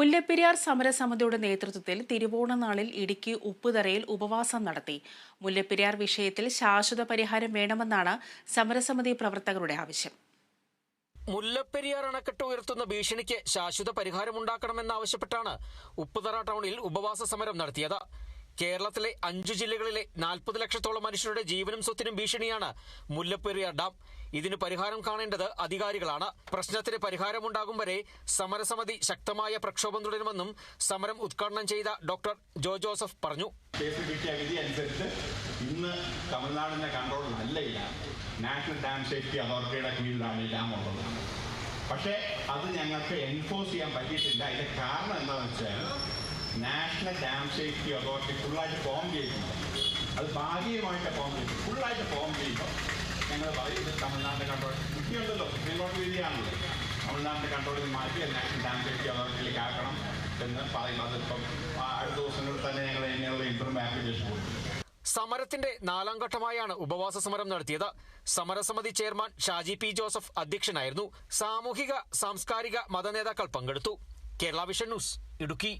മുല്ലപ്പെരിയാർ സമരസമിതിയുടെ നേതൃത്വത്തിൽ തിരുവോണനാളിൽ ഇടുക്കി ഉപ്പുതറയിൽ ഉപവാസം നടത്തി. മുല്ലപ്പെരിയാർ വിഷയത്തിൽ ശാശ്വത പരിഹാരം വേണമെന്നാണ് സമരസമിതി പ്രവർത്തകരുടെ ആവശ്യം. മുല്ലപ്പെരിയാർ അണക്കെട്ട് ഉയർത്തുന്ന ഭീഷണിക്ക് ശാശ്വത പരിഹാരം പരിഹാരമുണ്ടാക്കണമെന്നാവശ്യപ്പെട്ടാണ് ഉപ്പുതറ ടൗണിൽ ഉപവാസ സമരം നടത്തിയത്. കേരളത്തിലെ അഞ്ചു ജില്ലകളിലെ നാൽപ്പത് ലക്ഷത്തോളം മനുഷ്യരുടെ ജീവനും സ്വത്തിനും ഭീഷണിയാണ് മുല്ലപ്പെരിയാർ ഡാം. ഇതിന് പരിഹാരം കാണേണ്ടത് അധികാരികളാണ്. പ്രശ്നത്തിന് പരിഹാരമുണ്ടാകും വരെ സമരസമിതി ശക്തമായ പ്രക്ഷോഭം തുടരുമെന്നും സമരം ഉദ്ഘാടനം ചെയ്ത ഡോക്ടർ ജോ ജോസഫ് പറഞ്ഞു. അനുസരിച്ച് ഇന്ന് തമിഴ്നാടിന്റെ കൺട്രോൾ നല്ലയില്ല. നാഷണൽ ഡാം സേഫ്റ്റി അതോറിറ്റിയുടെ കീഴിലാണ് ഡാം ഉള്ളത്. പക്ഷേ അത് ഞങ്ങൾക്ക് എൻഫോഴ്സ് ചെയ്യാൻ പറ്റിയിട്ടില്ല. അതിന്റെ കാരണം എന്താണെന്ന് വെച്ചാൽ നാഷണൽ ഡാം സേഫ്റ്റി അതോറിറ്റി ഫുള്ളായിട്ട് ഫോം ചെയ്യുന്നു അത് ഭാഗികമായിട്ട് ഫോം ചെയ്തു. ഫുള്ളായിട്ട് ഫോം ചെയ്യുമ്പോൾ ഞങ്ങൾ പറയും ഇത് തമിഴ്നാട്ടിലെ കൺട്രോൾ കുട്ടിയുണ്ടല്ലോ സുപ്രീം കോടതി വിധിയാണല്ലോ തമിഴ്നാട്ടിലെ കൺട്രോളിൽ മാറ്റി നാഷണൽ ഡാം സേഫ്റ്റി അതോറിറ്റിയിലേക്ക് ആക്കണം എന്ന് പറയും അതിപ്പം അടുത്ത ദിവസങ്ങളിൽ തന്നെ ഞങ്ങൾ അതിനുള്ള ഇംപ്രൂവ് ആപ്ലിക്കേഷൻ കൊടുക്കും. സമരത്തിന്റെ നാലാം ഘട്ടമായാണ് ഉപവാസ സമരം നടത്തിയത്. സമരസമിതി ചെയർമാൻ ഷാജി പി ജോസഫ് അധ്യക്ഷനായിരുന്നു. സാമൂഹിക സാംസ്കാരിക മതനേതാക്കൾ പങ്കെടുത്തു. Kerala vision news Idukki.